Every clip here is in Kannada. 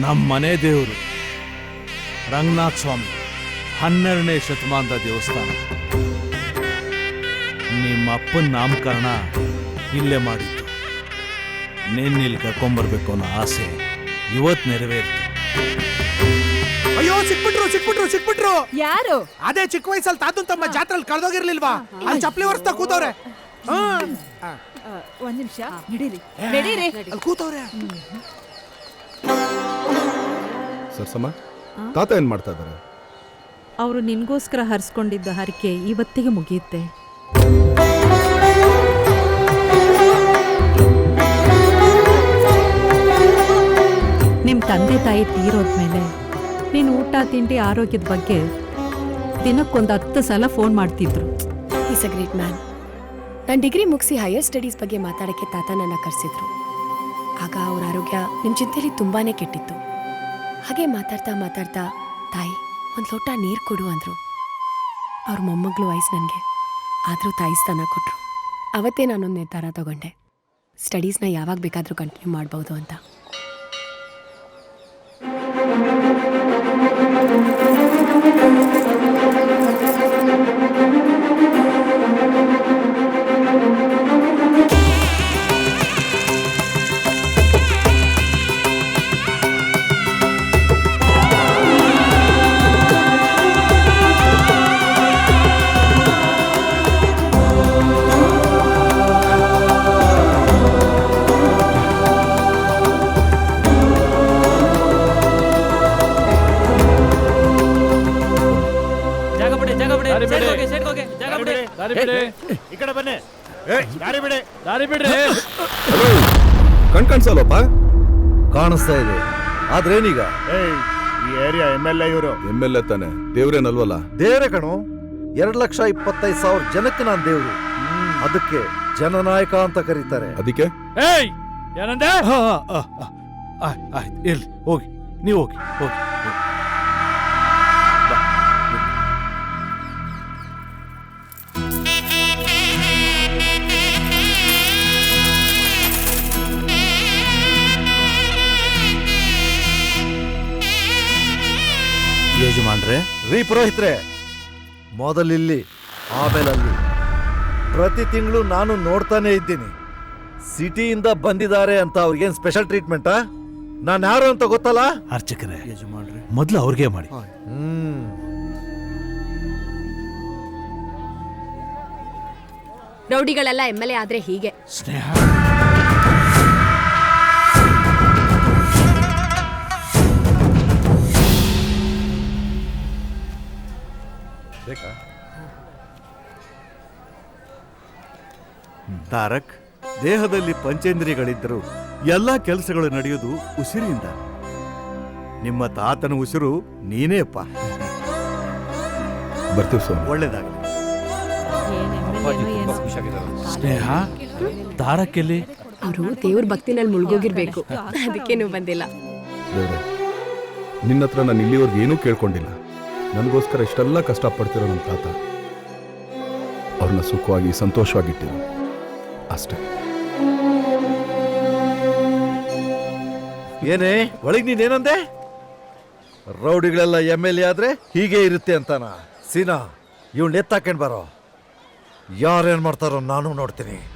ನಮ್ಮ ಮನೆ ದೇವರು. ರಂಗನಾಥ ಸ್ವಾಮಿ ಹನ್ನೆರಡನೇ ಶತಮಾನದ ದೇವಸ್ಥಾನ. ನಿಮ್ಮ ಅಪ್ಪನ ನಾಮಕರಣ ಇಲ್ಲೇ ಮಾಡಿತ್ತು ನಿನ್ನಿಲ್ಲಿ ಕರ್ಕೊಂಡ್ಬರ್ಬೇಕು ಕರ್ಕೊಂಬರ್ಬೇಕು ಅನ್ನೋ ಆಸೆ ಇವತ್ ನೆರವೇರಿತು. ಅಯ್ಯೋ ಸಿಕ್ಬಿಟ್ರು ಸಿಕ್ಬಿಟ್ರು ಸಿಕ್ಬಿಟ್ರು. ಯಾರು? ಅದೇ ಚಿಕ್ಕ ವಯಸ್ಸಲ್ಲಿ ತಾತನ್ ತಮ್ಮ ಜಾತ್ರೆಯಲ್ಲಿ ಕಳ್ದೋಗಿರ್ಲಿಲ್ವಾ? ಅಲ್ಲಿ ಚಪ್ಲಿ ಒರೆಸ್ತಾ ಕೂತವ್ರೆ. ಹಾ. ಆ, ಒಂದ್ ನಿಮಿಷ ನಡೀರಿ. ನಡೀರಿ. ಅಲ್ಲಿ ಕೂತವ್ರೆ. ಸರ್ಸಮ್ಮ ತಾತ ಏನ್ ಮಾಡ್ತಾ ಇದ್ದಾರೆ? ಅವರು ನಿನ್ಗೋಸ್ಕರ ಹರಿಸ್ಕೊಂಡಿದ್ದ ಹರಕೆ ಇವತ್ತಿಗೆ ಮುಗಿಯುತ್ತೆ. ನಿಮ್ಮ ತಂದೆ ತಾಯಿ ತೀರೋದ್ಮೇಲೆ ನೀನು ಊಟ ತಿಂಡಿ ಆರೋಗ್ಯದ ಬಗ್ಗೆ ದಿನಕ್ಕೊಂದು ಹತ್ತು ಸಲ ಫೋನ್ ಮಾಡ್ತಿದ್ರು. ಈಸ್ ಅ ಗ್ರೇಟ್ ಮ್ಯಾನ್ ನಾನು ಡಿಗ್ರಿ ಮುಗಿಸಿ ಹೈಯರ್ ಸ್ಟಡೀಸ್ ಬಗ್ಗೆ ಮಾತಾಡೋಕ್ಕೆ ತಾತ ನನ್ನ ಕರೆಸಿದ್ರು. ಆಗ ಅವ್ರ ಆರೋಗ್ಯ ನಿಮ್ಮ ಚಿಂತೆಯಲ್ಲಿ ತುಂಬಾನೇ ಕೆಟ್ಟಿತ್ತು. ಹಾಗೆ ಮಾತಾಡ್ತಾ ಮಾತಾಡ್ತಾ ತಾಯಿ, ಒಂದು ಲೋಟ ನೀರು ಕೊಡು ಅಂದರು. ಅವ್ರ ಮೊಮ್ಮಗಳು ವಯಸ್ಸು ನನಗೆ ಆದರೂ ತಾಯಿ ಸ್ಥಾನ ಕೊಟ್ಟರು ಅವತ್ತೇ ನಾನೊಂದು ನಿರ್ಧಾರ ತಗೊಂಡೆ. ಸ್ಟಡೀಸ್ನ ಯಾವಾಗ ಬೇಕಾದರೂ ಕಂಟಿನ್ಯೂ ಮಾಡ್ಬೋದು ಅಂತ. ಬಿಡಿ. ದಾರಿ ಬಿಡಿ ಈ ಕಡೆ ಬನ್ನಿ. ದಾರಿ ಬಿಡಿ. ದಾರಿ ಬಿಡ್ರಿ ಕಣ್ ಕಾಣಿಸಲ್ಲಪ್ಪ ಕಾಣಿಸ್ತಾ ಇದೆ. ಆದ್ರೇನೀಗ? ಏಯ್ ಈ ಏರಿಯಾ ಎಂ ಎಲ್ ಎ ಇವರು. ಎಂ ಎಲ್ ಎ ತಾನೆ. ದೇವ್ರೇನಲ್ವಲ್ಲ? ದೇವ್ರೆ ಕಣು. ಎರಡ್ ಲಕ್ಷ ಇಪ್ಪತ್ತೈದು ಸಾವಿರ ಜನಕ್ಕೆ ನಾನು ದೇವ್ರು. ಅದಕ್ಕೆ ಜನನಾಯಕ ಅಂತ ಕರೀತಾರೆ. ಅದಕ್ಕೆ? ಏಯ್ ಏನಂದೆ? ಆಯ್ತು ಇರ್ಲಿ ಹೋಗಿ. ನೀವು ಹೋಗಿ ಹೋಗಿ. ಯಜಮಾನ್ರೆ. ರೀ ಪುರೋಹಿತ್ರೆ ಮೊದಲಿಲ್ಲಿ ಆಮೇಲೆ ಅಲ್ಲಿ ಪ್ರತಿ ತಿಂಗಳು ನಾನು ನೋಡ್ತಾನೆ ಇದ್ದೀನಿ. ಸಿಟಿಯಿಂದ ಬಂದಿದ್ದಾರೆ ಅಂತ ಅವ್ರಿಗೇನ್ ಸ್ಪೆಷಲ್ ಟ್ರೀಟ್ಮೆಂಟಾ ನಾನು ಯಾರು ಅಂತ ಗೊತ್ತಲ್ಲ? ಅರ್ಚಕರೇ ಯಜಮಾನ್ರೆ. ಮೊದಲು ಅವ್ರಿಗೆ ಮಾಡಿ. ಹ್ಮ್. ರೌಡಿಗಳೆಲ್ಲ ಎಂ ಎಲ್ ಎ ಆದ್ರೆ ಹೀಗೆ. ಸ್ನೇಹ. ತಾರಕ್ ದೇಹದಲ್ಲಿ ಪಂಚೇಂದ್ರಿಯಗಳಿದ್ದರೂ ಎಲ್ಲ ಕೆಲಸಗಳು ನಡೆಯೋದು ಉಸಿರಿನಿಂದ. ನಿಮ್ಮ ತಾತನ ಉಸಿರು ನೀನೇ ಅಪ್ಪ ಬರ್ತೀವಿ ಸ್ವಾಮಿ. ಒಳ್ಳೇದಾಗಲಿ. ಸ್ನೇಹ ತಾರಕ್ಕೆಲ್ಲಿ ಅವರು ದೇವ್ರ ಭಕ್ತಿನಲ್ಲಿ ಮುಳುಗೋಗಿರ್ಬೇಕು. ಅದಕ್ಕೆ ನೀವು ಬಂದಿಲ್ಲ. ದೇವ್ರೆ ನಿನ್ನ ಹತ್ರ ನಾನು ಇಲ್ಲಿವರೆಗೆ ಏನೂ ಕೇಳ್ಕೊಂಡಿಲ್ಲ. ನನಗೋಸ್ಕರ ಇಷ್ಟೆಲ್ಲ ಕಷ್ಟಪಡ್ತಿರೋ ನನ್ನ ತಾತ. ಅವ್ರನ್ನ ಸುಖವಾಗಿ, ಸಂತೋಷವಾಗಿಟ್ಟಿದ್ರು. ಅಷ್ಟೇ. ಏನೇ, ಒಳಗ್ ನೀನೇನಂದೆ ರೌಡಿಗಳೆಲ್ಲ ಎಂ ಎಲ್ ಎ ಆದ್ರೆ ಹೀಗೆ ಇರುತ್ತೆ ಅಂತಾನ? ಸೀನಾ ಇವ್ನ ಎತ್ತಾಕೊಂಡ್ ಬರೋ. ಯಾರೇನ್ ಮಾಡ್ತಾರೋ ನಾನು ನೋಡ್ತೀನಿ.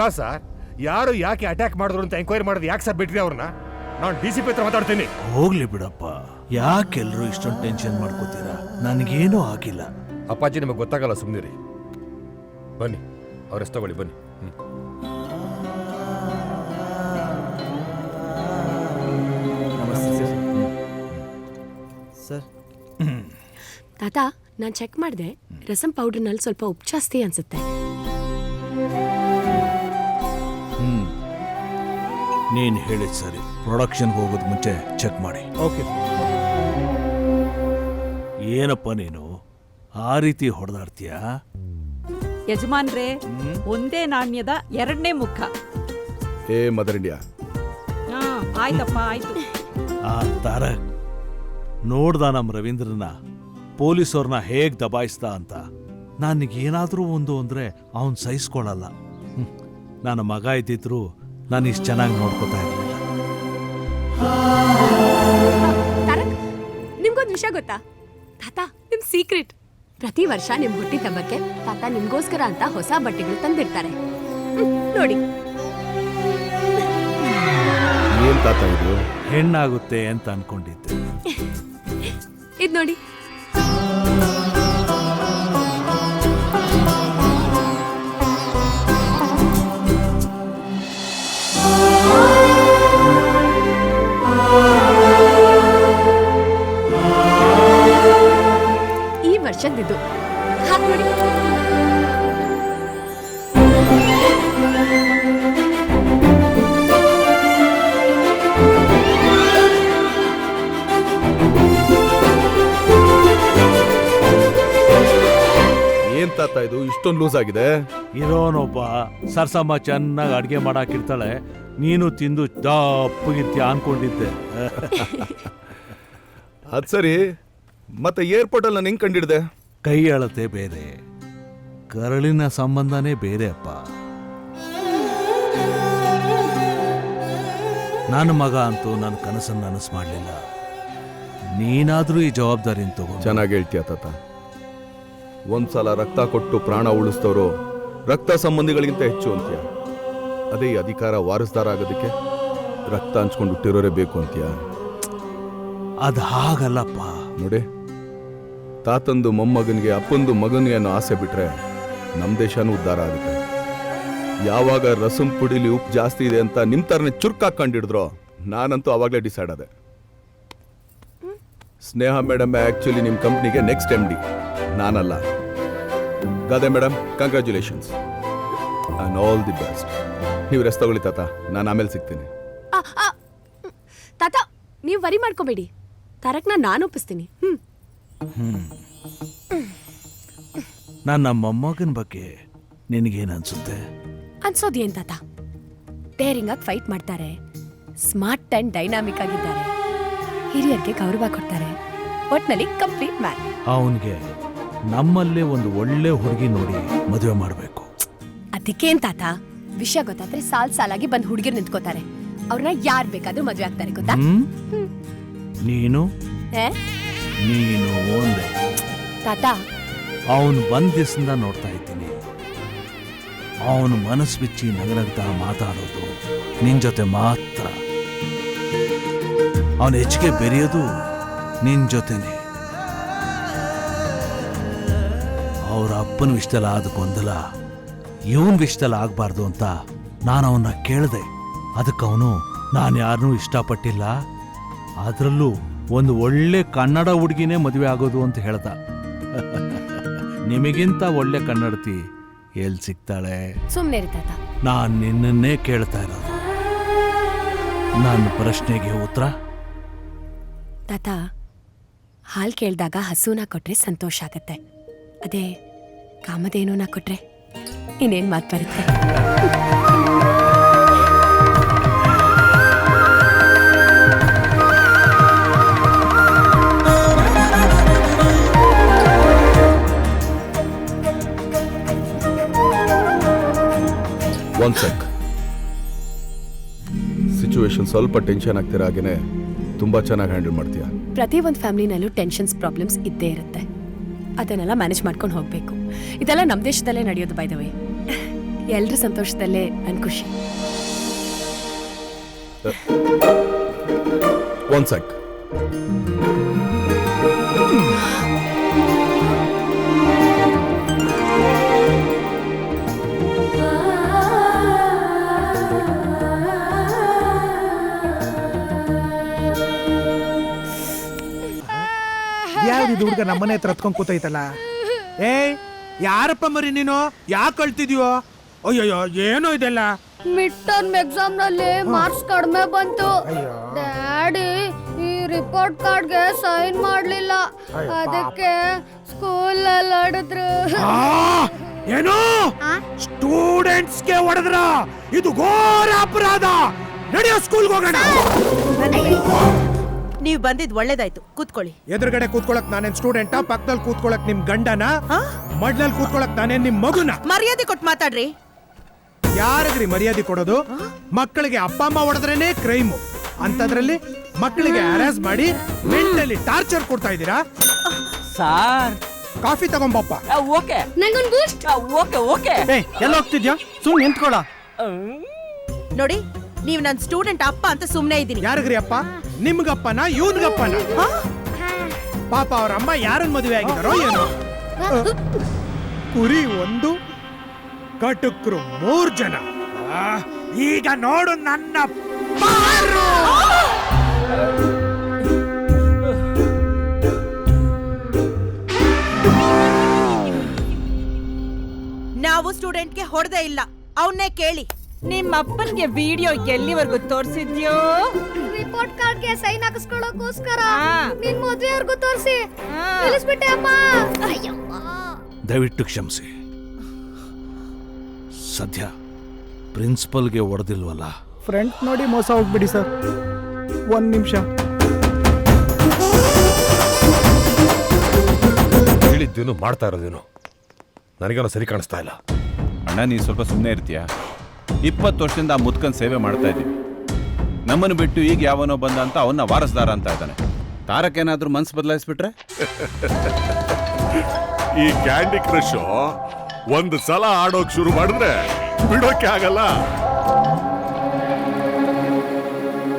ಅಲ್ಲ ಸರ್. ಯಾರು ಯಾಕೆ ಅಟ್ಯಾಕ್ ಮಾಡಿದ್ರು ಅಂತ ಎಂಕ್ವೈರಿ ಮಾಡೋದು ಯಾಕೆ ಸರ್ ಬಿಟ್ರಿ ಅವ್ರನ್ನ? ನಾನು ಡಿ ಸಿ ಪಿ ಹತ್ರ ಮಾತಾಡ್ತೀನಿ. ಹೋಗ್ಲಿ ಬಿಡಪ್ಪ. ಯಾಕೆಲ್ಲರೂ ಇಷ್ಟೊಂದು ಟೆನ್ಷನ್ ಮಾಡ್ಕೋತೀರಾ? ನನಗೇನೂ ಆಗಿಲ್ಲ. ಅಪ್ಪಾಜಿ ನಿಮಗೆ ಗೊತ್ತಾಗಲ್ಲ ಸುಮ್ಮನಿರಿ ಬನ್ನಿ ಅವ್ರ ತಗೊಳ್ಳಿ ಬನ್ನಿ. ಹ್ಞೂ ತಾತ ನಾನು ಚೆಕ್ ಮಾಡಿದೆ. ರಸಂ ಪೌಡರ್ನಲ್ಲಿ ಸ್ವಲ್ಪ ಉಪ್ಪು ಜಾಸ್ತಿ ಅನ್ಸುತ್ತೆ. ನೀನ್ ಹೇಳಿದ್ ಸರಿ. ಪ್ರೊಡಕ್ಷನ್ಗೆ ಹೋಗೋದ್ ಮುಂಚೆ ಚೆಕ್ ಮಾಡಿ. ಓಕೆ ಏನಪ್ಪ ನೀನು? ಆ ರೀತಿ ಹೊಡೆದಾಡ್ತೀಯಾ? ಯಜಮಾನ್ರೇ ಒಂದೇ ನಾಣ್ಯದ ಎರಡನೇ ಮುಖ. ಏ ಮದರ್ ಇಂಡಿಯಾ ಹಾ ಆಯ್ತಪ್ಪ ಆಯ್ತು. ಆ ತಾರಕ್ ನೋಡ್ದ ನಮ್ಮ ರವೀಂದ್ರನ ಪೊಲೀಸವ್ರನ್ನ ಹೇಗ್ ದಬಾಯಿಸ್ದ ಅಂತ ನನಗೇನಾದರೂ ಒಂದು ಅಂದ್ರೆ ಅವನ್ ಸಹಿಸ್ಕೊಳ್ಳಲ್ಲ ಹ್ಮ್. ನನ್ನ ಮಗ ಇದ್ದಿದ್ರು ನಾನು ಇಷ್ಟು ಚೆನ್ನಾಗಿ ನೋಡ್ಕೋತಾ ಇರಲಿಲ್ಲ. ತಾರಕ್ ನಿಮ್ಗೊಂದು ವಿಷಯ ಗೊತ್ತಾ? ತಾತ ನಿಮ್ ಸೀಕ್ರೆಟ್. ಪ್ರತಿ ವರ್ಷ ನಿಮ್ ಹುಟ್ಟಿದ ಹಬ್ಬಕ್ಕೆ ತಾತ ನಿಮ್ಗೋಸ್ಕರ ಅಂತ ಹೊಸ ಬಟ್ಟೆಗಳು ತಂದಿರ್ತಾರೆ. ಹ್ಮ್, ನೋಡಿ. ಏನ್ ತಾತ ಇದು? ಹೆಣ್ಣಾಗುತ್ತೆ ಅಂತ ಅನ್ಕೊಂಡಿದ್ದೆ. ಇದ್ ನೋಡಿ. ಹಾಕ್ ನೋಡಿ. ಏನ್ ತಾತ ಇದು? ಇಷ್ಟೊಂದು ಲೂಸ್ ಆಗಿದೆ. ಇರೋನೊಬ್ಬ ಸರ್ಸಮ್ಮ ಚೆನ್ನಾಗಿ ಅಡ್ಗೆ ಮಾಡಾಕಿರ್ತಾಳೆ ನೀನು ತಿಂದು ದಪ್ಪಗಿರ್ತೀಯ ಅನ್ಕೊಂಡಿದ್ದೆ. ಅದ್ ಸರಿ. ಮತ್ತೆ ಏರ್ಪೋರ್ಟ್ ಅಲ್ಲಿ ನಾನು ಹೆಂಗೆ ಕಂಡಿಡ್ದೆ? ಕೈ ಅಳತೆ ಬೇರೆ ಕರಳಿನ ಸಂಬಂಧನೇ ಬೇರೆ ಅಪ್ಪ. ನನ್ನ ಮಗ ಅಂತೂ ನನ್ನ ಕನಸನ್ನು ನನಸು ಮಾಡಲಿಲ್ಲ. ನೀನಾದರೂ ಈ ಜವಾಬ್ದಾರಿನ ತಗೋ ಚೆನ್ನಾಗಿ ಹೇಳ್ತೀಯ ತಾತ. ಒಂದ್ಸಲ ರಕ್ತ ಕೊಟ್ಟು ಪ್ರಾಣ ಉಳಿಸ್ತವ್ರು ರಕ್ತ ಸಂಬಂಧಿಗಳಿಗಿಂತ ಹೆಚ್ಚು ಅಂತೀಯ. ಅದೇ ಈ ಅಧಿಕಾರ ವಾರಸ್ದಾರ ಆಗೋದಕ್ಕೆ ರಕ್ತ ಹಂಚ್ಕೊಂಡು ಹುಟ್ಟಿರೋರೇ ಬೇಕು ಅಂತೀಯ. ಅದು ಹಾಗಲ್ಲಪ್ಪ. ನೋಡಿ. ತಾತಂದು ಮೊಮ್ಮಗನಿಗೆ, ಅಪ್ಪಂದು ಮಗನಿಗೆ ಅನ್ನೋ ಆಸೆ ಬಿಟ್ರೆ ನಮ್ಮ ದೇಶನೂ ಉದ್ಧಾರ ಆಗುತ್ತೆ. ಯಾವಾಗ ರಸಂ ಪುಡಿಲಿ ಉಪ್ಪು ಜಾಸ್ತಿ ಇದೆ ಅಂತ ನಿಮ್ಮ ಥರನೇ ಚುರುಕಾಕೊಂಡಿಡಿದ್ರೋ ನಾನಂತೂ ಆವಾಗಲೇ ಡಿಸೈಡ್ ಆದೆ. ಸ್ನೇಹ ಮೇಡಮ್ ಆ್ಯಕ್ಚುಲಿ ನಿಮ್ಮ ಕಂಪ್ನಿಗೆ ನೆಕ್ಸ್ಟ್ ಎಂ ಡಿ ನಾನಲ್ಲ. ಗದೆ madam congratulations and all the best ನೀವು ರೆಸ್ಟ್ ತಗೊಳ್ಳಿ ತಾತ, ನಾನು ಆಮೇಲೆ ಸಿಗ್ತೀನಿ. ತಾತ, ನೀವು ವರಿ ಮಾಡ್ಕೋಬೇಡಿ. ತಾರಕ್ನ ನಾನು ಒಪ್ಪಿಸ್ತೀನಿ. ಹ್ಮ್. ನನ್ನ ಮೊಮ್ಮಗನ ಬಗ್ಗೆ ನಿನಗೇನು ಅನ್ಸುತ್ತೆ? ಅನ್ಸೋದೇನ್ ತಾತ? ಡೇರಿಂಗ್ ಆಗಿ ಫೈಟ್ ಮಾಡ್ತಾರೆ. ಸ್ಮಾರ್ಟ್ ಅಂಡ್ ಡೈನಾಮಿಕ್ ಆಗಿದ್ದಾರೆ. ಹಿರಿಯರಿಗೆ ಗೌರವ ಕೊಡ್ತಾರೆ. ಒಟ್ನಲ್ಲಿ ಕಂಪ್ಲೀಟ್ ಮ್ಯಾನ್ ಅವನಿಗೆ ನಮ್ಮಲ್ಲೇ ಒಂದು ಒಳ್ಳೆ ಹುಡುಗಿ ನೋಡಿ ಮದುವೆ ಮಾಡಬೇಕು. ಅದಕ್ಕೇನ್ ತಾತ? ವಿಷಯ ಗೊತ್ತಾದ್ರೆ ಸಾಲ್ ಸಾಲಾಗಿ ಬಂದ್ ಹುಡುಗಿರ್ ನಿಂತ್ಕೋತಾರೆ. ಅವ್ರನ್ನ ಯಾರ್ ಬೇಕಾದ್ರೂ ಮದುವೆ ಆಗ್ತಾರೆ ಗೊತ್ತಾ? ಹ್ಮ್? ನೀನು? ಏ? ನೀನು ಒಂದೆ ತಾತ. ಅವನು ಬಂದಿಸಿಂದ ದಿವಸದಿಂದ ನೋಡ್ತಾ ಇದ್ದೀನಿ. ಅವನು ಮನಸ್ಸು ಬಿಚ್ಚಿ ನಗಲಗ್ತಾ ಮಾತಾಡೋದು ನಿನ್ ಜೊತೆ ಮಾತ್ರ. ಅವನ ಹೆಚ್ಚಿಗೆ ಬೆರೆಯೋದು ನಿನ್ ಜೊತೆನೆ. ಅವರ ಅಪ್ಪನ ವಿಷಯದಲ್ಲಿ ಆದ ಗೊಂದಲ ಇವನ್ ವಿಷಯದಲ್ಲಿ ಆಗ್ಬಾರ್ದು ಅಂತ ನಾನು ಅವನ್ನ ಕೇಳಿದೆ. ಅದಕ್ಕೆ ಅವನು ನಾನು ಯಾರನ್ನೂ ಇಷ್ಟಪಟ್ಟಿಲ್ಲ. ಅದರಲ್ಲೂ ಒಂದು ಒಳ್ಳೆ ಕನ್ನಡ ಹುಡುಗಿನೇ ಮದುವೆ ಆಗೋದು ಅಂತ ಹೇಳ್ದ. ನಿಮಗಿಂತ ಒಳ್ಳೆ ಕನ್ನಡತಿ ಎಲ್ಲಿ ಸಿಗ್ತಾಳೆ? ಸುಮ್ಮನೆ ತಾತ. ನಾನು ನಿನ್ನನ್ನೇ ಕೇಳ್ತಾ ಇರೋದು. ನನ್ನ ಪ್ರಶ್ನೆಗೆ ಉತ್ತರ? ತಾತ ಹಾಲ್ ಕೇಳಿದಾಗ ಹಸುನ ಕೊಟ್ರೆ ಸಂತೋಷ ಆಗತ್ತೆ. ಅದೇ ಕಾಮಧೇನುನ ಕೊಟ್ರೆ ಇನ್ನೇನ್ ಮಾತು ಬರುತ್ತೆ? ಒನ್ ಸೆಕ್ ಸಿಚುವೇಶನ್ ಸ್ವಲ್ಪ ಟೆನ್ಷನ್ ಆಗ್ತಿರೋ ಹಾಗೇನೆ ತುಂಬಾ ಚೆನ್ನಾಗಿ ಹ್ಯಾಂಡಲ್ ಮಾಡ್ತೀಯ? ಪ್ರತಿ ಒಂದು ಫ್ಯಾಮಿಲಿನಲ್ಲೂ ಟೆನ್ಷನ್ಸ್ ಪ್ರಾಬ್ಲಮ್ಸ್ ಇದ್ದೇ ಇರುತ್ತೆ. ಅದನ್ನೆಲ್ಲ ಮ್ಯಾನೇಜ್ ಮಾಡ್ಕೊಂಡು ಹೋಗಬೇಕು. ಇದೆಲ್ಲ ನಮ್ಮ ದೇಶದಲ್ಲೇ ನಡೆಯೋದು ಬೈ ದ ವೇ ಎಲ್ಲರ ಸಂತೋಷದಲ್ಲೇ ನನ್ನ ಖುಷಿ. ಒನ್ ಸೆಕ್ ಯಾವ್ದು ಹುಡುಗ ನಮ್ಮನೆ ಹತ್ರ ಹತ್ಕೊಂಡ್ ಕೂತೈತಲ್ಲ? ಏಯ್ ಯಾರಪ್ಪ ಮರಿ ನೀನು? ಯಾಕೆ ಕಳ್ತಿದ್ಯೋ ಅಯ್ಯಯ್ಯೋ ಏನೋ ಇದೆಲ್ಲ? ಮಿಡ್ ಟರ್ಮ್ ಎಕ್ಸಾಮ್ನಲ್ಲಿ ಮಾರ್ಕ್ಸ್ ಕಡಿಮೆ ಬಂತು. ಅಯ್ಯೋ. ಡ್ಯಾಡಿ ಈ ರಿಪೋರ್ಟ್ ಕಾರ್ಡ್ಗೆ ಸೈನ್ ಮಾಡ್ಲಿಲ್ಲ. ಅದಕ್ಕೆ ಸ್ಕೂಲ್ ಅಲ್ಲಿ ಹೊಡೆದ್ರು ಆ, ಏನು? ಸ್ಟೂಡೆಂಟ್ಸ್ಗೆ ಹೊಡೆದ್ರ. ಇದು ಘೋರ ಅಪರಾಧ. ನಡೆಯೋ ಸ್ಕೂಲ್ಗೆ ಹೋಗೋಣ. ನೀವು ಬಂದಿದ್ ಒಳ್ಳೇದಾಯ್ತು. ಕೂತ್ಕೊಳ್ಳಿ. ಎದುರುಗಡೆ ಕೂತ್ಕೊಳಕ್ ನಾನೇನ್ ಸ್ಟೂಡೆಂಟ್? ಪಕ್ಕದಲ್ಲಿ ಕೂತ್ಕೊಳಕ್ ನಿಮ್ ಗಂಡನ? ಮಡ್ಲಲ್ಲಿ ಕೂತ್ಕೊಳಕ್ ನಾನೇನ್ ನಿಮ್ ಮಗುನ? ಮರ್ಯಾದೆ ಕೊಟ್ಟು ಮಾತಾಡ್ರಿ. ಯಾರಿಗ್ರಿ ಮರ್ಯಾದೆ ಕೊಡೋದು? ಮಕ್ಕಳಿಗೆ ಅಪ್ಪ ಅಮ್ಮ ಹೊಡೆದ್ರೇನೆ ಕ್ರೈಮು. ಅಂತದ್ರಲ್ಲಿ ಮಕ್ಕಳಿಗೆ ಹ್ಯಾರಾಸ್ ಮಾಡಿ ಮೆಂಟಲಿ ಟಾರ್ಚರ್ ಕೊಡ್ತಾ ಇದ್ದೀರಾ? ಸಾರ್. ಕಾಫಿ ತಗೊಂಬಪ್ಪ. ಓಕೆ. ನಂಗೊಂದು ಬೂಸ್ಟ್? Okay okay. ಎಲ್ಲ ಹೋಗ್ತಿದ್ಯಾ ಸುಮ್ ನಿಂತ್ಕೊಳ ನೋಡಿ ನೀವು ನನ್ನ ಸ್ಟೂಡೆಂಟ್ ಅಪ್ಪ ಅಂತ ಸುಮ್ಮನೆ ಇದ್ದೀನಿ. ಯಾರಿಗ್ರಿ ಅಪ್ಪ? ನಿಮ್ಗಪ್ಪನ ಇವನ್ಗಪ್ಪನ? ಪಾಪ ಅವ್ರ ಅಮ್ಮ ಯಾರನ್ನ ಮದುವೆ ಆಗಿದ್ದಾರೋ ಏನೋ? ಕುರಿ ಒಂದು ಕಟುಕ್ರು ಮೂರ್ ಜನ. ಆ, ಈಗ ನೋಡು ನನ್ನ ಪಾರು! ನಾವು ಸ್ಟೂಡೆಂಟ್ಗೆ ಹೊಡೆದೇ ಇಲ್ಲ. ಅವನ್ನೇ ಕೇಳಿ. ನಿಮ್ಮ ಅಪ್ಪನ್ಗೆ ವಿಡಿಯೋ ಎಲ್ಲಿವರೆಗೂ ತೋರಿಸಿದ್ಯೋ? ರಿಪೋರ್ಟ್ ಕಾರ್ಡ್ಗೆ ಸೈನ್ ಹಾಕಿಸ್ಕೊಳ್ಳೋಕೋಸ್ಕರ. ನಿನ್ ಮದ್ವೆವರೆಗೂ ತೋರಿಸಿ. ನಿಲ್ಲಿಸ್ಬಿಟ್ಟೆ ಅಮ್ಮ. ಅಯ್ಯಮ್ಮ ದಯವಿಟ್ಟು ಕ್ಷಮಿಸಿ. ಸದ್ಯ ಪ್ರಿನ್ಸಿಪಲ್ಗೆ ಹೊಡೆದಿಲ್ವಲ್ಲ? ಫ್ರೆಂಡ್ ನೋಡಿ ಮೋಸ ಹೋಗ್ಬಿಡಿ ಸರ್. ಒಂದ್ ನಿಮಿಷ. ಹೇಳಿದ್ದೇನು ಮಾಡ್ತಾ ಇರೋದೇನು? ನನಗೇನೋ ಸರಿ ಕಾಣಿಸ್ತಾ ಇಲ್ಲ. ಅಣ್ಣ ನೀನು ಸ್ವಲ್ಪ ಸುಮ್ಮನೆ ಇರ್ತೀಯ? ಇಪ್ಪತ್ತು ವರ್ಷದಿಂದ ಆ ಮುದ್ಕನ್ ಸೇವೆ ಮಾಡ್ತಾ ಇದ್ದೀವಿ ನಮ್ಮನ್ನು ಬಿಟ್ಟು ಈಗ ಯಾವನೋ ಬಂದ ಅಂತ ಅವನ್ನ ವಾರಸ್ದಾರ ಅಂತ ಇದ್ದಾನೆ. ತಾರಕ್ಕೇನಾದ್ರೂ ಮನ್ಸು ಬದಲಾಯಿಸ್ಬಿಟ್ರೆ? ಈ ಕ್ಯಾಂಡಿ ಕ್ರಶ್ ಒಂದು ಸಲ ಆಡೋಕ್ ಶುರು ಮಾಡಿದ್ರೆ ಬಿಡೋಕೆ ಆಗಲ್ಲ.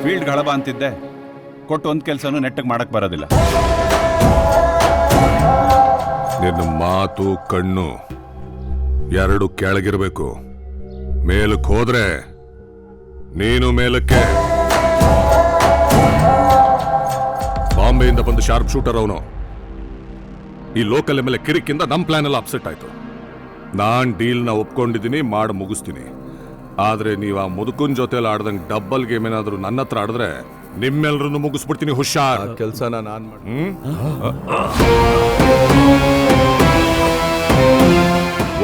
ಫೀಲ್ಡ್ ಗಳಬ ಅಂತಿದ್ದೆ. ಕೊಟ್ಟು ಒಂದ್ ಕೆಲಸನೂ ನೆಟ್ಟಗೆ ಮಾಡಕ್ ಬರೋದಿಲ್ಲ. ನಿನ್ನ ಮಾತು ಕಣ್ಣು ಎರಡು ಕೆಳಗಿರ್ಬೇಕು. ಮೇಲಕ್ಕೆ ಹೋದ್ರೆ ನೀನು ಮೇಲಕ್ಕೆ. ಬಾಂಬೆಯಿಂದ ಬಂದು ಶಾರ್ಪ್ ಶೂಟರ್ ಅವನು. ಈ ಲೋಕಲ್ ಮೇಲೆ ಕಿರಿಕಿಂದ ನಮ್ಮ ಪ್ಲಾನ್ ಎಲ್ಲ ಅಪ್ಸೆಟ್ ಆಯ್ತು. ನಾನ್ ಡೀಲ್ನ ಒಪ್ಕೊಂಡಿದ್ದೀನಿ ಮಾಡಿ ಮುಗಿಸ್ತೀನಿ. ಆದ್ರೆ ನೀವು ಆ ಮುದುಕನ್ ಜೊತೆಲಿ ಆಡ್ದಂಗೆ ಡಬ್ಬಲ್ ಗೇಮ್ ಏನಾದರೂ ನನ್ನ ಹತ್ರ ಆಡಿದ್ರೆ ನಿಮ್ಮೆಲ್ಲರನ್ನು ಮುಗಿಸ್ಬಿಡ್ತೀನಿ ಹುಷಾರ್. ಆ ನಾನು ಮಾಡಿ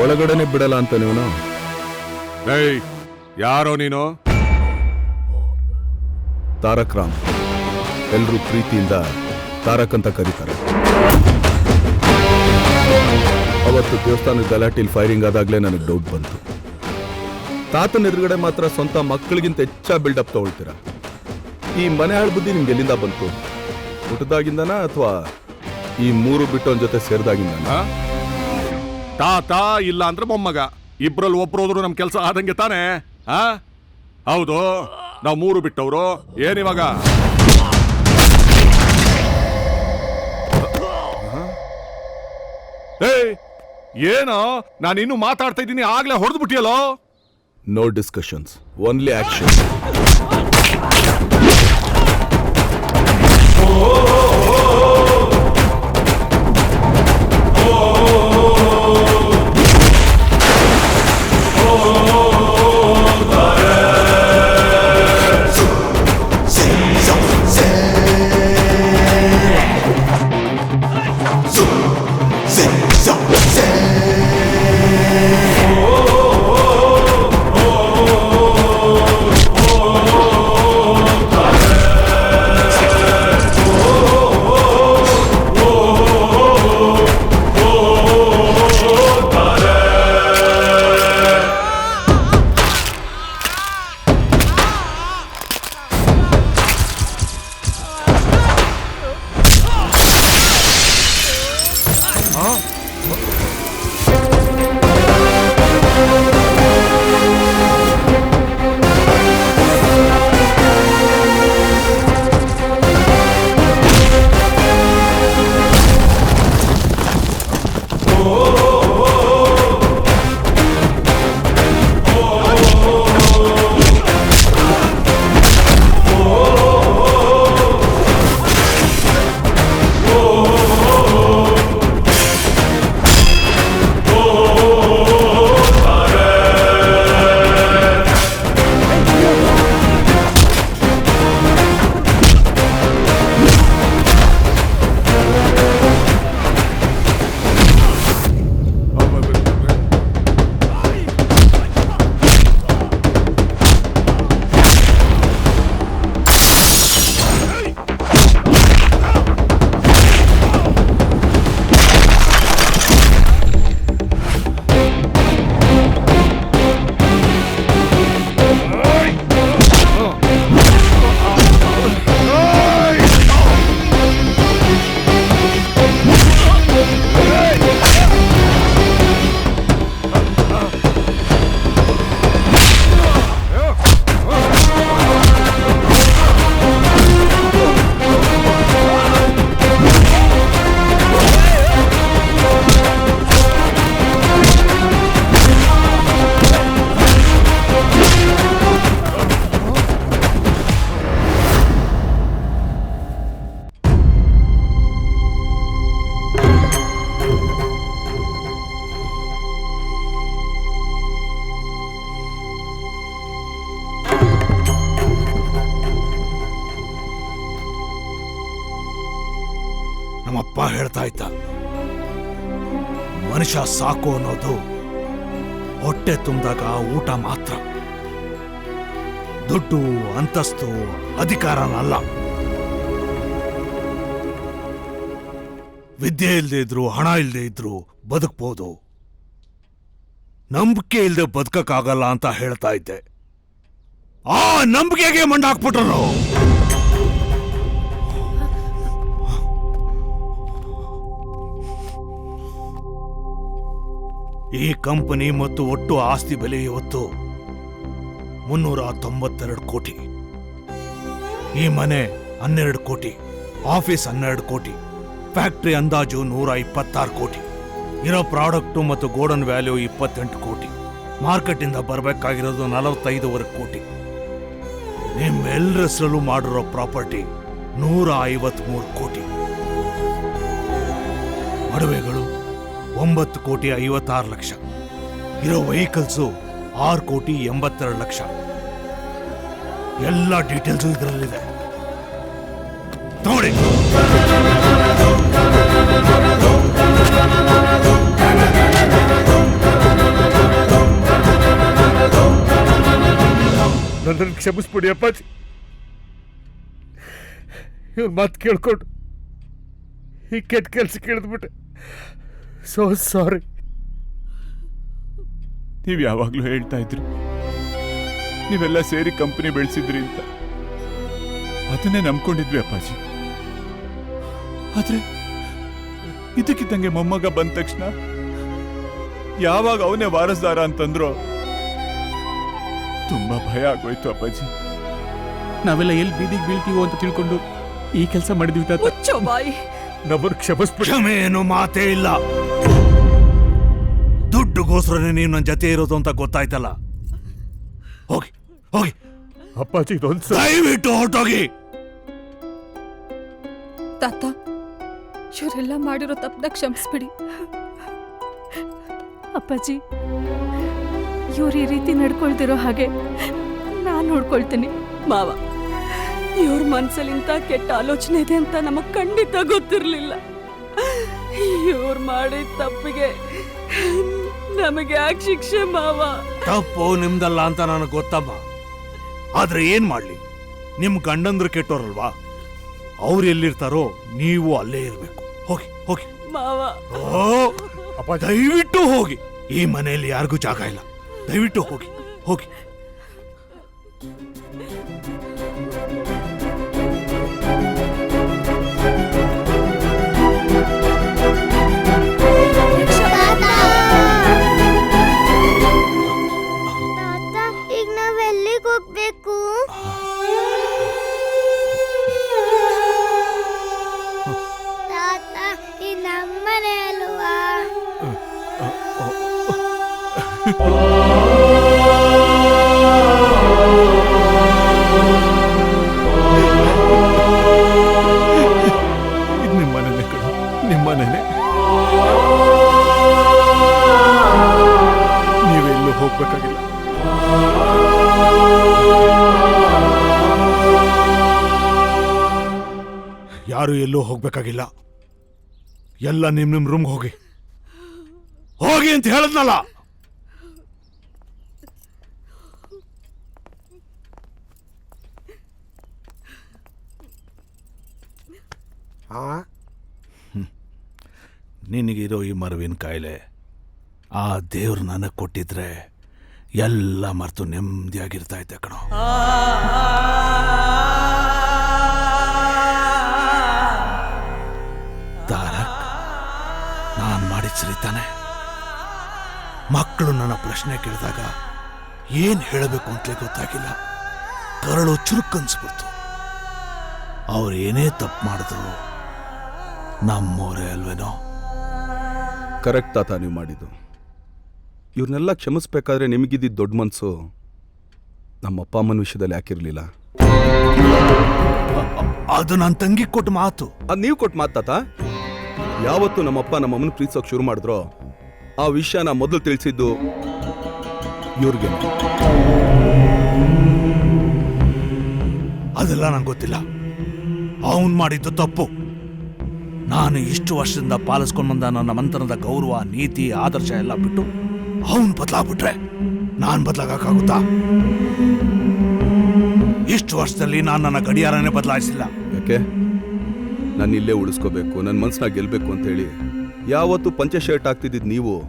ಒಳಗಡೆನೆ ಬಿಡಲ್ಲ ಅಂತ ನೀನು? ಏಯ್ ಯಾರೋ ನೀನು? ತಾರಕ್ ರಾಮ್ ಎಲ್ರೂ ಪ್ರೀತಿಯಿಂದ ತಾರಕ್ ಅಂತ ಕರೀತಾರೆ. ಅವತ್ತು ದೇವಸ್ಥಾನದ ಗಲಾಟಿಲ್ ಫೈರಿಂಗ್ ಆದಾಗಲೇ ನನಗೆ ಡೌಟ್ ಬಂತು. ತಾತನ ಎದುರುಗಡೆ ಮಾತ್ರ ಸ್ವಂತ ಮಕ್ಕಳಿಗಿಂತ ಹೆಚ್ಚ ಬಿಲ್ಡಪ್ ತಗೊಳ್ತೀರ? ಈ ಮನೆ ಹಾಳು ಬುದ್ಧಿ ನಿಮ್ಗೆ ಎಲ್ಲಿಂದ ಬಂತು? ಹುಟ್ಟದಾಗಿಂದನಾ ಅಥವಾ ಈ ಮೂರು ಬಿಟ್ಟು ಅವನ ಜೊತೆ ಸೇರಿದಾಗಿಂದ ಆ? ತಾತ ಇಲ್ಲ ಅಂದ್ರೆ ಮೊಮ್ಮಗ. ಇಬ್ರಲ್ಲಿ ಒಬ್ರು ಹೋದ್ರು ನಮ್ ಕೆಲಸ ಆದಂಗೆ ತಾನೇ? ಹಾ ಹೌದು, ನಾವು ಮೂರು ಬಿಟ್ಟವ್ರು. ಏನಿವಾಗ ಏಯ್, ಏನೋ? ನಾನು ಇನ್ನು ಮಾತಾಡ್ತಾ ಇದ್ದೀನಿ, ಆಗ್ಲೇ ಹೊಡೆದು ಬಿಟ್ಟಿಯಲ್ಲೋ ನೋ ಡಿಸ್ಕಷನ್ಸ್ ಓನ್ಲಿ ಆಕ್ಷನ್ ಮನುಷ್ಯ ಸಾಕು ಅನ್ನೋದು ಹೊಟ್ಟೆ ತುಂಬಿದಾಗ ಊಟ ಮಾತ್ರ. ದುಡ್ಡು, ಅಂತಸ್ತು, ಅಧಿಕಾರನಲ್ಲ. ವಿದ್ಯೆ ಇಲ್ಲದೆ ಇದ್ರು, ಹಣ ಇಲ್ಲದೆ ಇದ್ರು ಬದುಕ್ಬೋದು. ನಂಬಿಕೆ ಇಲ್ಲದೆ ಬದುಕಕ್ಕಾಗಲ್ಲ ಅಂತ ಹೇಳ್ತಾ ಇದ್ದೆ. ಆ ನಂಬಿಕೆಗೆ ಮಣ್ಣಾಕ್ಬಿಟ್ರು ಈ ಕಂಪನಿ ಮತ್ತು ಒಟ್ಟು ಆಸ್ತಿ ಬೆಲೆ ಇವತ್ತು ಮುನ್ನೂರ ತೊಂಬತ್ತೆರಡು ಕೋಟಿ. ಈ ಮನೆ ಹನ್ನೆರಡು ಕೋಟಿ, ಆಫೀಸ್ ಹನ್ನೆರಡು ಕೋಟಿ, ಫ್ಯಾಕ್ಟ್ರಿ ಅಂದಾಜು ನೂರ ಇಪ್ಪತ್ತಾರು ಕೋಟಿ, ಇರೋ ಪ್ರಾಡಕ್ಟು ಮತ್ತು ಗೋಡನ್ ವ್ಯಾಲ್ಯೂ ಇಪ್ಪತ್ತೆಂಟು ಕೋಟಿ, ಮಾರ್ಕೆಟಿಂದ ಬರಬೇಕಾಗಿರೋದು ನಲವತ್ತೈದುವರೆ ಕೋಟಿ. ನಿಮ್ಮೆಲ್ಲರ ಹೆಸರಲ್ಲೂ ಮಾಡಿರೋ ಪ್ರಾಪರ್ಟಿ ನೂರ ಐವತ್ಮೂರು ಕೋಟಿ. ಒಡವೆಗಳು ಒಂಬತ್ತು ಕೋಟಿ ಐವತ್ತಾರು ಲಕ್ಷ. ಇರೋ ವೆಹಿಕಲ್ಸು ಆರು ಕೋಟಿ ಎಂಬತ್ತೆರಡು ಲಕ್ಷ. ಎಲ್ಲ ಡೀಟೇಲ್ಸು ಇದರಲ್ಲಿದೆ. ನೋಡಿ ನನ್ನನ್ನು ಕ್ಷಮಿಸ್ಬಿಡಿ ಅಪ್ಪಾಜಿ. ಇವ್ರ ಮಾತು ಕೇಳ್ಕೊಂಡು ಈ ಕೆಟ್ಟ ಕೆಲಸ ಕೇಳಿದ್ಬಿಟ್ಟೆ ಸೋ ಸಾರಿ ನೀವು ಯಾವಾಗಲೂ ಹೇಳ್ತಾ ಇದ್ರಿ. ನೀವೆಲ್ಲ ಸೇರಿ ಕಂಪನಿ ಬೆಳೆಸಿದ್ರಿ ಅಂತ. ಅದನ್ನೇ ನಂಬ್ಕೊಂಡಿದ್ವಿ ಅಪ್ಪಾಜಿ. ಆದ್ರೆ ಇದಕ್ಕಿದ್ದಂಗೆ ಮೊಮ್ಮಗ ಬಂದ ತಕ್ಷಣ ಯಾವಾಗ ಅವನೇ ವಾರಸ್ದಾರ ಅಂತಂದ್ರು ತುಂಬಾ ಭಯ ಆಗೋಯ್ತು ಅಪ್ಪಾಜಿ. ನಾವೆಲ್ಲ ಎಲ್ಲಿ ಬೀದಿಗೆ ಬೀಳ್ತೀವೋ ಅಂತ ತಿಳ್ಕೊಂಡು ಈ ಕೆಲಸ ಮಾಡಿದ್ವಿ ತಾತ. ನಮ್ಮನ್ನು ಕ್ಷಮಿಸ್ಬಿಡಿ ಕ್ಷಮೆ ಏನು ಮಾತೇ ಇಲ್ಲ. ದುಡ್ಡುಗೋಸ್ಕರನೇ ನೀವು ನನ್ನ ಜೊತೆ ಇರೋದು ಅಂತ ಗೊತ್ತಾಯ್ತಲ್ಲ? ಹೋಗಿ ಹೋಗಿ. ಅಪ್ಪಾಜಿ ದಯವಿಟ್ಟು ಹೊರಟೋಗಿ. ತಾತ ಇವರೆಲ್ಲ ಮಾಡಿರೋ ತಪ್ಪನ್ನ ಕ್ಷಮಿಸ್ಬಿಡಿ. ಅಪ್ಪಾಜಿ ಇವ್ರು ಈ ರೀತಿ ನಡ್ಕೊಳ್ತಿರೋ ಹಾಗೆ ನಾನು ನೋಡ್ಕೊಳ್ತೀನಿ. ಮಾವ ಇವ್ರ ಮನ್ಸಲ್ಲಿ ಇಂಥ ಕೆಟ್ಟ ಆಲೋಚನೆ ಇದೆ ಅಂತ ನಮಗ್ ಖಂಡಿತ ಗೊತ್ತಿರ್ಲಿಲ್ಲ. ಇವ್ರು ಮಾಡಿದ ತಪ್ಪಿಗೆ ನಮಗೆ ಯಾಕೆ ಶಿಕ್ಷೆ ಮಾವ? ತಪ್ಪು ನಿಮ್ದಲ್ಲ ಅಂತ ನನಗೆ ಗೊತ್ತಮ್ಮ. ಆದ್ರೆ ಏನ್ ಮಾಡ್ಲಿ? ನಿಮ್ ಗಂಡಂದ್ರು ಕೆಟ್ಟೋರಲ್ವಾ? ಅವ್ರು ಎಲ್ಲಿರ್ತಾರೋ ನೀವು ಅಲ್ಲೇ ಇರ್ಬೇಕು. ಹೋಗಿ ಹೋಗಿ. ಮಾವ. ಓ ಅಪ್ಪ ದಯವಿಟ್ಟು ಹೋಗಿ. ಈ ಮನೆಯಲ್ಲಿ ಯಾರಿಗೂ ಜಾಗ ಇಲ್ಲ. ದಯವಿಟ್ಟು ಹೋಗಿ ಹೋಗಿ. ಇದು ನಿಮ್ಮನೆ ಕಣ ನಿಮ್ಮನೆ ನೀವೆಲ್ಲೂ ಹೋಗ್ಬೇಕಾಗಿಲ್ಲ. ಯಾರು ಎಲ್ಲೂ ಹೋಗ್ಬೇಕಾಗಿಲ್ಲ. ಎಲ್ಲ ನಿಮ್ ನಿಮ್ ರೂಮ್ಗೆ ಹೋಗಿ. ಹೋಗಿ ಅಂತ ಹೇಳದ್ನಲ್ಲ. ನಿನಗಿರೋ ಈ ಮರವಿನ ಕಾಯಿಲೆ, ಆ ದೇವ್ರು ನನಗೆ ಕೊಟ್ಟಿದ್ರೆ ಎಲ್ಲ ಮರೆತು ನೆಮ್ಮದಿಯಾಗಿರ್ತಾ ಇದ್ದೆ ಕಣೋ ನಾನು ಮಾಡಿದ ಸರಿತಾನೆ ಮಕ್ಕಳು ನನ್ನ ಪ್ರಶ್ನೆ ಕೇಳಿದಾಗ ಏನು ಹೇಳಬೇಕು ಅಂತಲೇ ಗೊತ್ತಾಗಿಲ್ಲ. ಕರಳು ಚುರುಕನ್ಸ್ಬಿಡ್ತು. ಅವ್ರು ಏನೇ ತಪ್ಪು ಮಾಡಿದ್ರು ನಮ್ಮೋರೇ ಅಲ್ವೇನೋ? ಕರೆಕ್ಟ್ ತಾತ ನೀವು ಮಾಡಿದ್ದು. ಇವ್ರನ್ನೆಲ್ಲ ಕ್ಷಮಿಸ್ಬೇಕಾದ್ರೆ ನಿಮಗಿದ್ದಿದ್ದು ದೊಡ್ಡ ಮನಸ್ಸು ನಮ್ಮ ಅಪ್ಪ ಅಮ್ಮನ ವಿಷಯದಲ್ಲಿ ಯಾಕಿರಲಿಲ್ಲ. ಅದು ನನ್ನ ತಂಗಿ ಕೊಟ್ಟ ಮಾತು. ಅದು ನೀವು ಕೊಟ್ಟ ಮಾತು ತಾತ? ಯಾವತ್ತು ನಮ್ಮಪ್ಪ ನಮ್ಮ ಅಮ್ಮನ ಪ್ರೀತಿಸೋಕೆ ಶುರು ಮಾಡಿದ್ರೋ ಆ ವಿಷಯನ ಮೊದಲು ತಿಳಿಸಿದ್ದು ಇವ್ರಿಗೆ. ಅದೆಲ್ಲ ನಂಗೆ ಗೊತ್ತಿಲ್ಲ. ಅವನು ಮಾಡಿದ್ದು ತಪ್ಪು. ನಾನು ಇಷ್ಟು ವರ್ಷದಿಂದ ಪಾಲಿಸ್ಕೊಂಡು ಬಂದ ನನ್ನ ಮಂತನದ ಗೌರವ, ನೀತಿ, ಆದರ್ಶ ಎಲ್ಲ ಬಿಟ್ಟು ಅವನು ಬದಲಾಗ್ಬಿಟ್ರೆ ನಾನು ಬದಲಾಗಕ್ಕಾಗುತ್ತಾ? ಇಷ್ಟು ವರ್ಷದಲ್ಲಿ ನಾನು ನನ್ನ ಗಡಿಯಾರನೇ ಬದಲಾಯಿಸಿಲ್ಲ. ಯಾಕೆ? ನಾನು ಇಲ್ಲೇ ಉಳಿಸ್ಕೋಬೇಕು ನನ್ನ ಮನಸ್ಸನ್ನ ಗೆಲ್ಬೇಕು ಅಂತ ಹೇಳಿ. ಯಾವತ್ತು ಪಂಚೆ ಶರ್ಟ್ ಹಾಕ್ತಿದ್ದಿದ್ದು ನೀವು?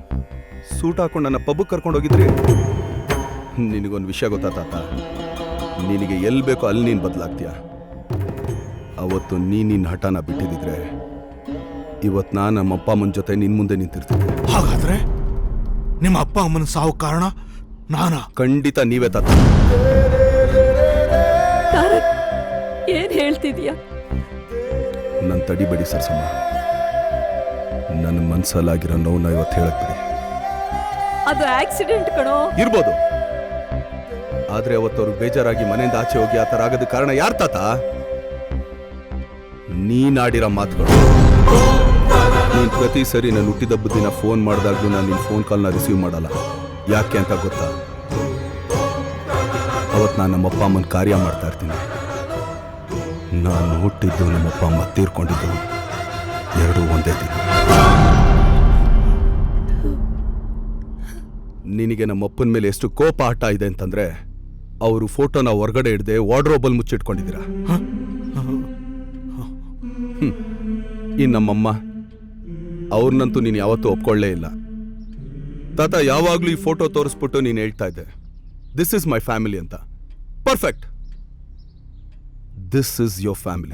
ಸೂಟ್ ಹಾಕೊಂಡು ನನ್ನ ಪಬ್ಬಕ್ಕೆ ಕರ್ಕೊಂಡು ಹೋಗಿದ್ರಿ? ನಿನಗೊಂದು ವಿಷಯ ಗೊತ್ತಾ ತಾತ? ನಿನಗೆ ಎಲ್ಲಿ ಬೇಕೋ ಅಲ್ಲಿ ನೀನು ಬದಲಾಗ್ತೀಯ. ಅವತ್ತು ನೀ ನಿನ್ನ ಹಠನ ಬಿಟ್ಟಿದ್ದಿದ್ರೆ ಇವತ್ತು ನಾನು ನಮ್ಮ ಅಪ್ಪ ಅಮ್ಮನ ಜೊತೆ ನಿನ್ನ ಮುಂದೆ ನಿಂತಿರ್ತೀನಿ. ಹಾಗಾದ್ರೆ ನಿಮ್ಮ ಅಪ್ಪ ಅಮ್ಮನ ಸಾವು ಕಾರಣ ನಾನಾ? ಖಂಡಿತ ನೀವೇ ತಾತ. ತಾರಕ್ ಏನ್ ಹೇಳ್ತಿದ್ಯಾ? ನನ್ನ ತಡಿಬೇಡಿ ಸರ್ಸಮ್ಮ. ನನ್ನ ಮನ್ಸಲ್ಲಾಗಿರೋ ನೋವನ್ನ ಇವತ್ತು ಹೇಳಕ್ ಬಿಡಿ. ಅದು ಆಕ್ಸಿಡೆಂಟ್ ಕಣೋ. ಇರ್ಬೋದು. ಆದ್ರೆ ಅವತ್ತು ಅವ್ರು ಬೇಜಾರಾಗಿ ಮನೆಯಿಂದ ಆಚೆ ಹೋಗಿ ಆ ಥರ ಆಗೋದಕ್ಕೆ ಕಾರಣ ಯಾರ್ ತಾತ? ನೀನಾಡಿರೋ ಮಾತುಗಳು. ನೀನ್ ಪ್ರತಿ ಸರಿ ನಾನು ಹುಟ್ಟಿದಬ್ಬ ದಿನ ಫೋನ್ ಮಾಡಿದಾಗಲೂ ನಾನು ನಿನ್ನ ಫೋನ್ ಕಾಲ್ನ ರಿಸೀವ್ ಮಾಡಲ್ಲ. ಯಾಕೆ ಅಂತ ಗೊತ್ತಾ? ಅವತ್ತು ನಾನು ನಮ್ಮ ಅಪ್ಪ ಅಮ್ಮನ ಕಾರ್ಯ ಮಾಡ್ತಾ ಇರ್ತೀನಿ. ನಾನು ಹುಟ್ಟಿದ್ದು ನಮ್ಮ ಅಪ್ಪ ಅಮ್ಮ ತೀರ್ಕೊಂಡಿದ್ದು ಎರಡೂ ಒಂದೇ ದಿನ. ನಿನಗೆ ನಮ್ಮ ಅಪ್ಪನ ಮೇಲೆ ಎಷ್ಟು ಕೋಪ ಆಟ ಇದೆ ಅಂತಂದ್ರೆ, ಅವರು ಫೋಟೋನ ಹೊರಗಡೆ ಹಿಡ್ದೆ ವಾರ್ಡ್ರೋಬಲ್ ಮುಚ್ಚಿಟ್ಕೊಂಡಿದ್ದೀರಾ. ಇನ್ನು ನಮ್ಮಮ್ಮ ಅವ್ರನ್ನಂತೂ ನೀನು ಯಾವತ್ತೂ ಒಪ್ಕೊಳ್ಳೇ ಇಲ್ಲ. ತಾತ, ಯಾವಾಗಲೂ ಈ ಫೋಟೋ ತೋರಿಸ್ಬಿಟ್ಟು ನೀನು ಹೇಳ್ತಾ ಇದ್ದೆ. ದಿಸ್ ಇಸ್ ಮೈ ಫ್ಯಾಮಿಲಿ ಅಂತ. Perfect this is your family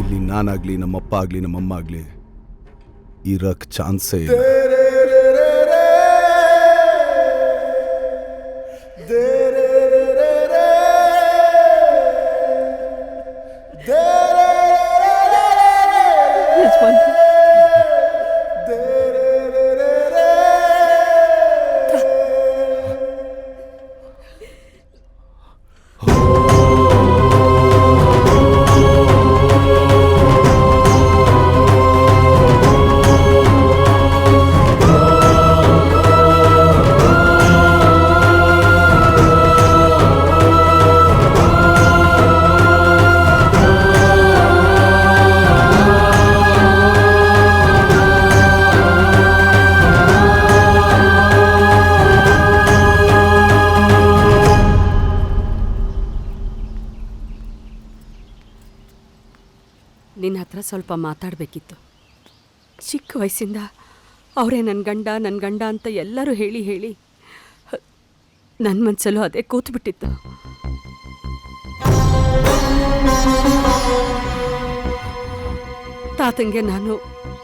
ಇಲ್ಲಿ ನಾನಾಗ್ಲಿ, ನಮ್ಮಪ್ಪ ಆಗಲಿ, ನಮ್ಮಮ್ಮ ಆಗಲಿ ಇರಕ್ಕೆ ಚಾನ್ಸೇ ಇಲ್ಲ. ಸ್ವಲ್ಪ ಮಾತಾಡಬೇಕಿತ್ತು. ಚಿಕ್ಕ ವಯಸ್ಸಿಂದ ಅವರೇ ನನ್ನ ಗಂಡ ನನ್ನ ಗಂಡ ಅಂತ ಎಲ್ಲರೂ ಹೇಳಿ ಹೇಳಿ ನನ್ನ ಮನಸ್ಸಲ್ಲೂ ಅದೇ ಕೂತ್ಬಿಟ್ಟಿತ್ತು. ತಾತಂಗೆ ನಾನು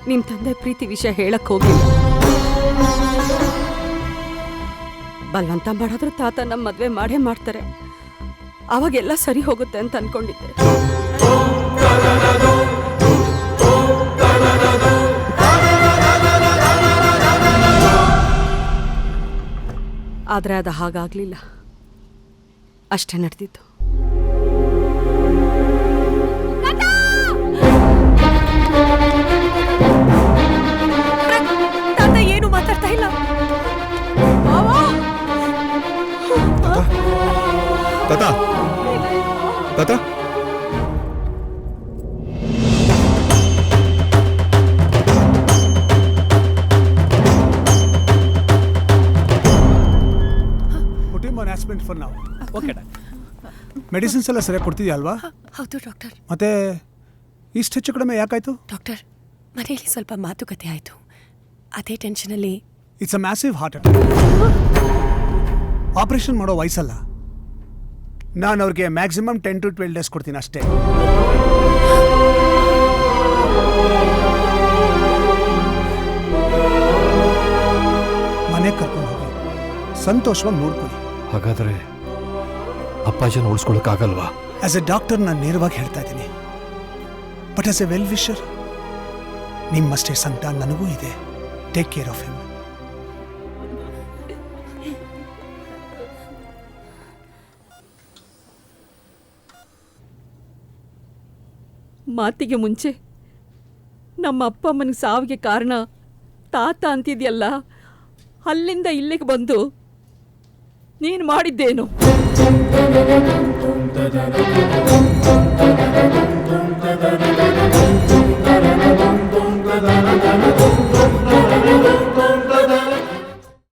ನಿಮ್ಮ ತಂದೆ ಪ್ರೀತಿ ವಿಷಯ ಹೇಳಕ್ಕೆ ಹೋಗಿಲ್ಲ. ಬಲವಂತ ಮಾಡಿದ್ರೆ ತಾತ ನಮ್ಮ ಮದುವೆ ಮಾಡೇ ಮಾಡ್ತಾರೆ. ಅವಾಗೆಲ್ಲ ಸರಿ ಹೋಗುತ್ತೆ ಅಂತ ಅನ್ಕೊಂಡಿದ್ದೆ. ಆದರೆ ಅದು ಹಾಗಾಗಲಿಲ್ಲ. ಅಷ್ಟೇ ನಡೆದಿತ್ತು. ತಾತ ಏನು ಮಾತಾಡ್ತಾ ಇಲ್ಲ? ತಾತ? Put ಫಾರ್ ನಾವು ಓಕೆ ಮೆಡಿಸಿನ್ಸ್ ಎಲ್ಲ ಸರಿಯಾಗಿ ಕೊಡ್ತಿದ್ಯಾ ಅಲ್ವಾ? ಹೌದು ಡಾಕ್ಟರ್ ಮತ್ತೆ ಇಷ್ಟು ಹೆಚ್ಚು ಕಡಿಮೆ ಯಾಕಾಯ್ತು? ಡಾಕ್ಟರ್ ಮನೆಯಲ್ಲಿ ಸ್ವಲ್ಪ ಮಾತುಕತೆ ಆಯಿತು. ಅದೇ ಟೆನ್ಷನಲ್ಲಿ it's a massive heart attack operation ಮಾಡೋ ವಯಸ್ಸಲ್ಲ. ನಾನು ಅವ್ರಿಗೆ maximum ten to twelve days ಕೊಡ್ತೀನಿ ಅಷ್ಟೇ. ಮನೆಗೆ ಕರ್ಕೊಂಡು ಹೋಗಿ. ಸಂತೋಷವಾಗಿ ನೋಡ್ಕೊಳ್ಳಿ. ಹಾಗಾದ್ರೆ ಅಪ್ಪಾಜಿನ ಉಳಿಸ್ಕೊಳ್ಳೋಕ್ಕಾಗಲ್ವಾ? ಆಸ್ ಎ ಡಾಕ್ಟರ್ ನಾನು ನೇರವಾಗಿ ಹೇಳ್ತಾ ಇದ್ದೀನಿ. But as a well wisher ನಿಮ್ಮಷ್ಟೇ ಸಂಕಟ ನನಗೂ ಇದೆ. ಟೇಕ್ ಕೇರ್ ಆಫ್ ಹಿಮ್ ಮಾತಿಗೆ ಮುಂಚೆ ನಮ್ಮ ಅಪ್ಪ ಅಮ್ಮನಿಗೆ ಸಾವಿಗೆ ಕಾರಣ ತಾತ ಅಂತಿದೆಯಲ್ಲ ಅಲ್ಲಿಂದ ಇಲ್ಲಿಗೆ ಬಂದು ನೀನು ಮಾಡಿದ್ದೇನು?